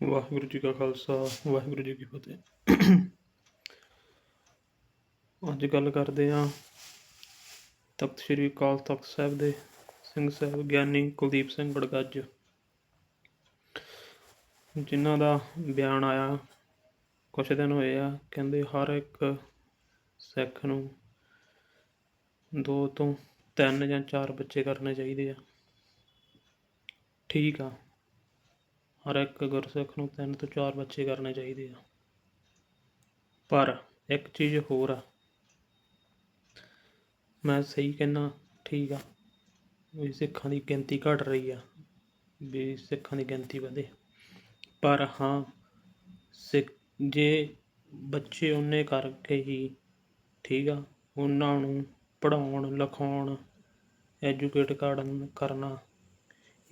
ਵਾਹਿਗੁਰੂ ਜੀ ਕਾ ਖਾਲਸਾ, ਵਾਹਿਗੁਰੂ ਜੀ ਕੀ ਫਤਿਹ। ਅੱਜ ਗੱਲ ਕਰਦੇ ਹਾਂ ਤਖਤ ਸ੍ਰੀ ਅਕਾਲ ਤਖਤ ਸਾਹਿਬ ਦੇ ਸਿੰਘ ਸਾਹਿਬ ਗਿਆਨੀ ਕੁਲਦੀਪ ਸਿੰਘ ਬੜਗੱਜ, ਜਿਨ੍ਹਾਂ ਦਾ ਬਿਆਨ ਆਇਆ, ਕੁਛ ਦਿਨ ਹੋਏ ਆ, ਕਹਿੰਦੇ ਹਰ ਇੱਕ ਸਿੱਖ ਨੂੰ ਦੋ ਤੋਂ ਤਿੰਨ ਜਾਂ ਚਾਰ ਬੱਚੇ ਕਰਨੇ ਚਾਹੀਦੇ ਆ। ਠੀਕ ਆ। ਹਰ ਇੱਕ ਗੁਰਸਿੱਖ ਨੂੰ ਤਿੰਨ ਤੋਂ ਚਾਰ ਬੱਚੇ ਕਰਨੇ ਚਾਹੀਦੇ ਆ। ਪਰ ਇੱਕ ਚੀਜ਼ ਹੋਰ ਆ। ਮੈਂ ਸਹੀ ਕਹਿਣਾ ਠੀਕ ਆ। ਵੀ ਸਿੱਖਾਂ ਦੀ ਗਿਣਤੀ ਘਟ ਰਹੀ ਆ। ਵੀ ਸਿੱਖਾਂ ਦੀ ਗਿਣਤੀ ਵਧੇ। ਪਰ ਹਾਂ, ਸਿੱਖ ਜੇ ਬੱਚੇ ਉਹਨੇ ਕਰਕੇ ਹੀ, ਠੀਕ ਆ, ਉਹਨਾਂ ਨੂੰ ਪੜ੍ਹਾਉਣ, ਲਿਖਾਉਣ ਐਜੂਕੇਟ ਕਰਨ, ਕਰਨਾ,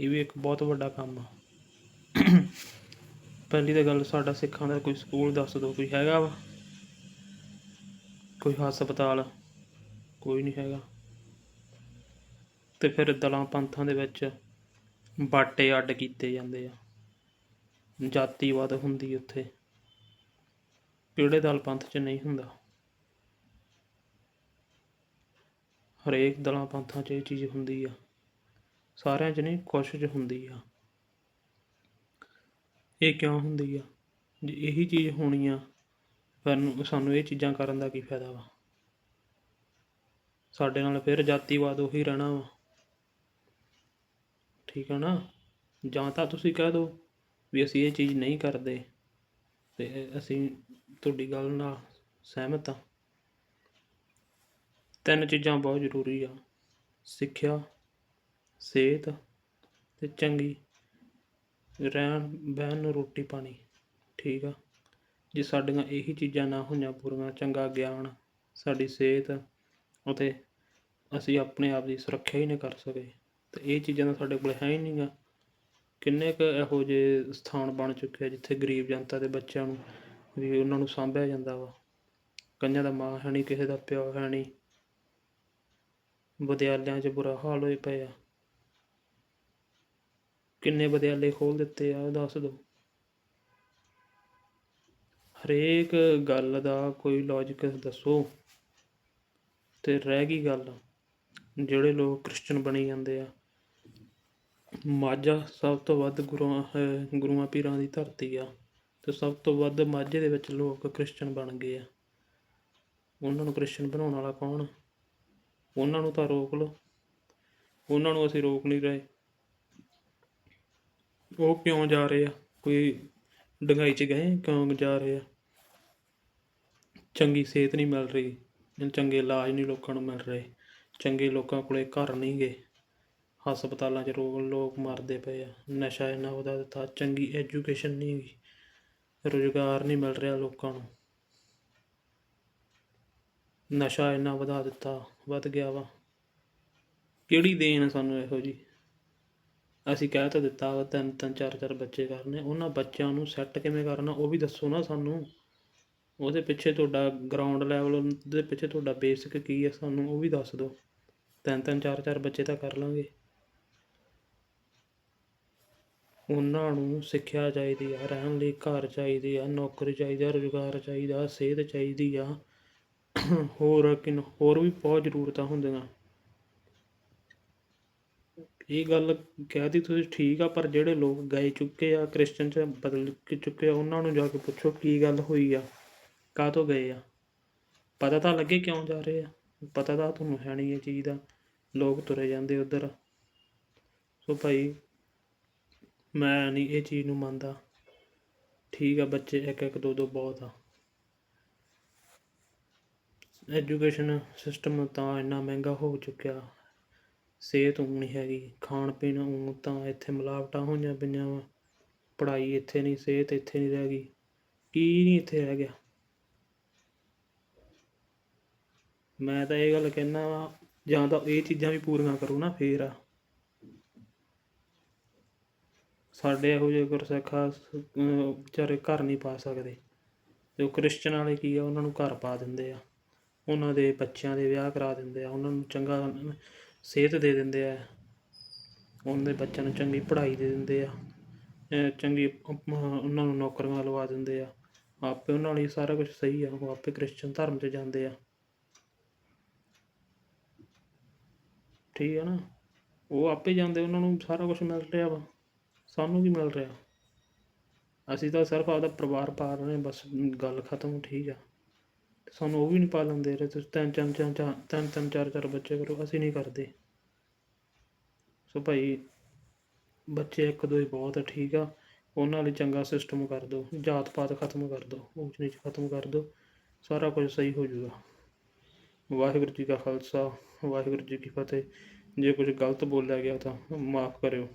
ਇਹ ਵੀ ਇੱਕ ਬਹੁਤ ਵੱਡਾ ਕੰਮ ਆ। ਪਹਿਲੀ ਤਾਂ ਗੱਲ ਸਾਡਾ ਸਿੱਖਾਂ ਦਾ ਕੋਈ ਸਕੂਲ ਦੱਸ ਦਿਓ, ਕੋਈ ਹੈਗਾ ਵਾ? ਕੋਈ ਹਸਪਤਾਲ? ਕੋਈ ਨਹੀਂ ਹੈਗਾ। ਤੇ ਫਿਰ ਦਲਾਂ ਪੰਥਾਂ ਦੇ ਵਿੱਚ ਬਾਟੇ ਅੱਡ ਕੀਤੇ ਜਾਂਦੇ ਆ। ਜਾਤੀਵਾਦ ਹੁੰਦੀ ਉੱਥੇ। ਕਿਹੜੇ ਦਲ ਪੰਥ 'ਚ ਨਹੀਂ ਹੁੰਦਾ? ਹਰੇਕ ਦਲਾਂ ਪੰਥਾਂ 'ਚ ਇਹ ਚੀਜ਼ ਹੁੰਦੀ ਆ। ਸਾਰਿਆਂ 'ਚ ਨਹੀਂ, ਕੁਛ 'ਚ ਹੁੰਦੀ ਆ। ਇਹ ਕਿਉਂ ਹੁੰਦੀ ਆ? ਜੇ ਇਹੀ ਚੀਜ਼ ਹੋਣੀ ਆ, ਫਿਰ ਸਾਨੂੰ ਇਹ ਚੀਜ਼ਾਂ ਕਰਨ ਦਾ ਕੀ ਫਾਇਦਾ ਵਾ? ਸਾਡੇ ਨਾਲ ਫਿਰ ਜਾਤੀਵਾਦ ਉਹੀ ਰਹਿਣਾ ਵਾ। ਠੀਕ ਆ ਨਾ? ਜਾਂ ਤਾਂ ਤੁਸੀਂ ਕਹਿ ਦਿਓ ਵੀ ਅਸੀਂ ਇਹ ਚੀਜ਼ ਨਹੀਂ ਕਰਦੇ ਤੇ ਅਸੀਂ ਤੁਹਾਡੀ ਗੱਲ ਨਾਲ ਸਹਿਮਤ ਆ। ਤਿੰਨ ਚੀਜ਼ਾਂ ਬਹੁਤ ਜ਼ਰੂਰੀ ਆ। ਸਿੱਖਿਆ, ਸਿਹਤ ਤੇ ਚੰਗੀ ਰਹਿਣ, ਬਹਿਣ ਨੂੰ ਰੋਟੀ ਪਾਣੀ, ਠੀਕ ਆ? ਜੇ ਸਾਡੀਆਂ ਇਹੀ ਚੀਜ਼ਾਂ ਨਾ ਹੋਈਆਂ ਪੂਰੀਆਂ ਚੰਗਾ ਗਿਆਨ, ਸਾਡੀ ਸਿਹਤ ਅਤੇ ਅਸੀਂ ਆਪਣੇ ਆਪ ਦੀ ਸੁਰੱਖਿਆ ਹੀ ਨਹੀਂ ਕਰ ਸਕੇ। ਤੇ ਇਹ ਚੀਜ਼ਾਂ ਤਾਂ ਸਾਡੇ ਕੋਲ ਹੈ ਹੀ ਨਹੀਂਗਾ ਕਿੰਨੇ ਕੁ ਇਹੋ ਜਿਹੇ ਸਥਾਨ ਬਣ ਚੁੱਕੇ ਆ ਜਿੱਥੇ ਗਰੀਬ ਜਨਤਾ ਦੇ ਬੱਚਿਆਂ ਨੂੰ ਵੀ ਉਹਨਾਂ ਨੂੰ ਸਾਂਭਿਆ ਜਾਂਦਾ ਵਾ? ਕਈਆਂ ਦਾ ਮਾਂ ਹੈ ਨਹੀਂ, ਕਿਸੇ ਦਾ ਪਿਓ ਹੈ ਨਹੀਂ। ਵਿਦਿਆਲਿਆਂ 'ਚ ਬੁਰਾ ਹਾਲ ਹੋਏ ਪਏ ਆ। ਕਿੰਨੇ ਵਿਦਿਆਲੇ ਖੋਲ੍ਹ ਦਿੱਤੇ ਆ, ਉਹ ਦੱਸ ਦਿਓ। ਹਰੇਕ ਗੱਲ ਦਾ ਕੋਈ ਲੌਜੀਕ ਦੱਸੋ ਅਤੇ ਰਹਿ ਗਈ ਗੱਲ। ਜਿਹੜੇ ਲੋਕ ਕ੍ਰਿਸਚਨ ਬਣੀ ਜਾਂਦੇ ਆ, ਮਾਝਾ ਸਭ ਤੋਂ ਵੱਧ ਗੁਰੂਆਂ ਗੁਰੂਆਂ ਪੀਰਾਂ ਦੀ ਧਰਤੀ ਆ ਤੇ ਸਭ ਤੋਂ ਵੱਧ ਮਾਝੇ ਦੇ ਵਿੱਚ ਲੋਕ ਕ੍ਰਿਸਚਨ ਬਣ ਗਏ ਆ। ਉਹਨਾਂ ਨੂੰ ਕ੍ਰਿਸਚਨ ਬਣਾਉਣ ਵਾਲਾ ਕੌਣ? ਉਹਨਾਂ ਨੂੰ ਤਾਂ ਰੋਕ ਲਓ। ਉਹਨਾਂ ਨੂੰ ਅਸੀਂ ਰੋਕ ਨਹੀਂ ਰਹੇ। ਉਹ ਕਿਉਂ ਜਾ ਰਹੇ ਆ? ਕੋਈ ਡੰਗਾਈ 'ਚ ਗਏ? ਕਿਉਂ ਜਾ ਰਹੇ ਆ? ਚੰਗੀ ਸਿਹਤ ਨਹੀਂ ਮਿਲ ਰਹੀ। ਚੰਗੇ ਇਲਾਜ ਨਹੀਂ ਲੋਕਾਂ ਨੂੰ ਮਿਲ ਰਹੇ। ਚੰਗੇ ਲੋਕਾਂ ਕੋਲੇ ਘਰ ਨਹੀਂ ਗਏ। ਹਸਪਤਾਲਾਂ 'ਚ ਰੋਗ ਲੋਕ ਮਰਦੇ ਪਏ ਆ। ਨਸ਼ਾ ਇੰਨਾ ਵਧਾ ਦਿੱਤਾ। ਚੰਗੀ ਐਜੂਕੇਸ਼ਨ ਨਹੀਂ ਹੈਗੀ ਰੁਜ਼ਗਾਰ ਨਹੀਂ ਮਿਲ ਰਿਹਾ ਲੋਕਾਂ ਨੂੰ। ਨਸ਼ਾ ਇੰਨਾ ਵਧਾ ਦਿੱਤਾ। ਵੱਧ ਗਿਆ ਵਾ। ਕਿਹੜੀ ਦੇਣ ਆ ਸਾਨੂੰ ਇਹੋ ਜੀ? ਅਸੀਂ ਕਹਿ ਤਾਂ ਦਿੱਤਾ ਵਾ, ਤਿੰਨ ਤਿੰਨ, ਚਾਰ ਚਾਰ ਬੱਚੇ ਕਰਨੇ, ਉਹਨਾਂ ਬੱਚਿਆਂ ਨੂੰ ਸੈੱਟ ਕਿਵੇਂ ਕਰਨਾ, ਉਹ ਵੀ ਦੱਸੋ ਨਾ ਸਾਨੂੰ। ਉਹਦੇ ਪਿੱਛੇ ਤੁਹਾਡਾ ਗਰਾਊਂਡ ਲੈਵਲ ਦੇ ਪਿੱਛੇ ਤੁਹਾਡਾ ਬੇਸਿਕ ਕੀ ਹੈ ਸਾਨੂੰ, ਉਹ ਵੀ ਦੱਸ ਦਿਓ। ਤਿੰਨ ਤਿੰਨ, ਚਾਰ ਚਾਰ ਬੱਚੇ ਤਾਂ ਕਰ ਲਾਂਗੇ। ਉਹਨਾਂ ਨੂੰ ਸਿੱਖਿਆ ਚਾਹੀਦੀ ਆ, ਰਹਿਣ ਲਈ ਘਰ ਚਾਹੀਦੀ ਆ, ਨੌਕਰੀ ਚਾਹੀਦੀ ਆ, ਰੁਜ਼ਗਾਰ ਚਾਹੀਦਾ, ਸਿਹਤ ਚਾਹੀਦੀ ਆ। ਹੋਰ ਕਿਨ, ਹੋਰ ਵੀ ਬਹੁਤ ਜ਼ਰੂਰਤਾਂ ਹੁੰਦੀਆਂ। ਇਹ ਗੱਲ ਕਹਿ ਤੀ ਤੁਸੀਂ ਠੀਕ ਆ, ਪਰ ਜਿਹੜੇ ਲੋਕ ਗਏ ਚੁੱਕੇ ਆ ਕ੍ਰਿਸਚਨ ਚ ਬਦਲ ਕੇ ਚੁੱਕੇ ਆ, ਉਹਨਾਂ ਨੂੰ ਜਾ ਕੇ ਪੁੱਛੋ ਕੀ ਗੱਲ ਹੋਈ ਆ ਕਾਹ ਤੋਂ ਗਏ ਆ? ਪਤਾ ਤਾਂ ਲੱਗੇ ਕਿਉਂ ਜਾ ਰਹੇ ਆ? ਪਤਾ ਤਾਂ ਤੁਹਾਨੂੰ ਹੈ ਨਹੀਂ ਇਹ ਚੀਜ਼ ਦਾ, ਲੋਕ ਤੁਰੇ ਜਾਂਦੇ ਉਧਰ। ਸੋ ਭਾਈ, ਮੈਂ ਨਹੀਂ ਇਹ ਚੀਜ਼ ਨੂੰ ਮੰਨਦਾ। ਠੀਕ ਆ, ਬੱਚੇ ਇੱਕ ਇੱਕ ਦੋ ਦੋ ਬਹੁਤ ਆ। ਐਜੂਕੇਸ਼ਨ ਸਿਸਟਮ ਤਾਂ ਇੰਨਾ ਮਹਿੰਗਾ ਹੋ ਚੁੱਕਿਆ। ਸਿਹਤ ਊਂ ਨਹੀਂ ਹੈਗੀ, ਖਾਣ ਪੀਣ ਊਂ ਤਾਂ ਇੱਥੇ ਮਿਲਾਵਟਾਂ ਹੋਈਆਂ ਪਈਆਂ ਵਾ। ਪੜ੍ਹਾਈ ਇੱਥੇ ਨਹੀਂ ਸਿਹਤ ਇੱਥੇ ਨਹੀਂ ਰਹਿ ਗਈ। ਕੀ ਨਹੀਂ ਇੱਥੇ ਰਹਿ ਗਿਆ। ਮੈਂ ਤਾਂ ਇਹ ਗੱਲ ਕਹਿਣਾ ਵਾ, ਜਾਂ ਤਾਂ ਇਹ ਚੀਜ਼ਾਂ ਵੀ ਪੂਰੀਆਂ ਕਰੋ ਨਾ ਫੇਰ। ਆ ਸਾਡੇ ਇਹੋ ਜਿਹੇ ਗੁਰਸਿੱਖ ਵਿਚਾਰੇ ਘਰ ਨਹੀਂ ਪਾ ਸਕਦੇ। ਤੇ ਉਹ ਕ੍ਰਿਸਚਨ ਵਾਲੇ ਕੀ ਆ, ਉਹਨਾਂ ਨੂੰ ਘਰ ਪਾ ਦਿੰਦੇ ਆ। ਉਹਨਾਂ ਦੇ ਬੱਚਿਆਂ ਦੇ ਵਿਆਹ ਕਰਾ ਦਿੰਦੇ ਆ, ਉਹਨਾਂ ਨੂੰ ਚੰਗਾ ਸਿਹਤ ਦੇ ਦਿੰਦੇ ਆ। ਉਹਦੇ ਬੱਚਿਆਂ ਨੂੰ ਚੰਗੀ ਪੜ੍ਹਾਈ ਦੇ ਦਿੰਦੇ ਆ। ਚੰਗੀ ਉਹਨਾਂ ਨੂੰ ਨੌਕਰੀਆਂ ਲਵਾ ਦਿੰਦੇ ਆ। ਆਪੇ ਉਹਨਾਂ ਲਈ ਸਾਰਾ ਕੁਝ ਸਹੀ ਆ। ਉਹ ਆਪੇ ਕ੍ਰਿਸਚਨ ਧਰਮ 'ਚ ਜਾਂਦੇ ਆ। ਠੀਕ ਆ ਨਾ? ਉਹ ਆਪੇ ਜਾਂਦੇ ਉਹਨਾਂ ਨੂੰ ਸਾਰਾ ਕੁਝ ਮਿਲ ਰਿਹਾ ਵਾ। ਸਾਨੂੰ ਕੀ ਮਿਲ ਰਿਹਾ? ਅਸੀਂ ਤਾਂ ਸਿਰਫ ਆਪਦਾ ਪਰਿਵਾਰ ਪਾਲ ਰਹੇ ਹਾਂ, ਬਸ ਗੱਲ ਖਤਮ ਠੀਕ ਆ। ਸਾਨੂੰ ਉਹ ਵੀ ਨਹੀਂ ਪਾਲਣ ਦੇ ਰਹੇ, ਤੁਸੀਂ ਤਿੰਨ ਤਿੰਨ ਚਾਰ ਚਾਰ, ਤਿੰਨ ਤਿੰਨ, ਚਾਰ ਚਾਰ ਬੱਚੇ ਕਰੋ, ਅਸੀਂ ਨਹੀਂ ਕਰਦੇ। ਸੋ ਭਾਈ, ਬੱਚੇ ਇੱਕ, ਦੋ ਹੀ ਬਹੁਤ ਆ, ਠੀਕ ਆ। ਉਹਨਾਂ ਲਈ ਚੰਗਾ ਸਿਸਟਮ ਕਰ ਦਿਓ ਜਾਤ ਪਾਤ ਖਤਮ ਕਰ ਦਿਓ ਊਚ ਨੀਚ ਖਤਮ ਕਰ ਦਿਓ, ਸਾਰਾ ਕੁਝ ਸਹੀ ਹੋ ਜਾਊਗਾ। ਵਾਹਿਗੁਰੂ ਜੀ ਕਾ ਖਾਲਸਾ, ਵਾਹਿਗੁਰੂ ਜੀ ਕੀ ਫਤਿਹ। ਜੇ ਕੁਝ ਗਲਤ ਬੋਲਿਆ ਗਿਆ ਤਾਂ ਮਾਫ ਕਰਿਓ।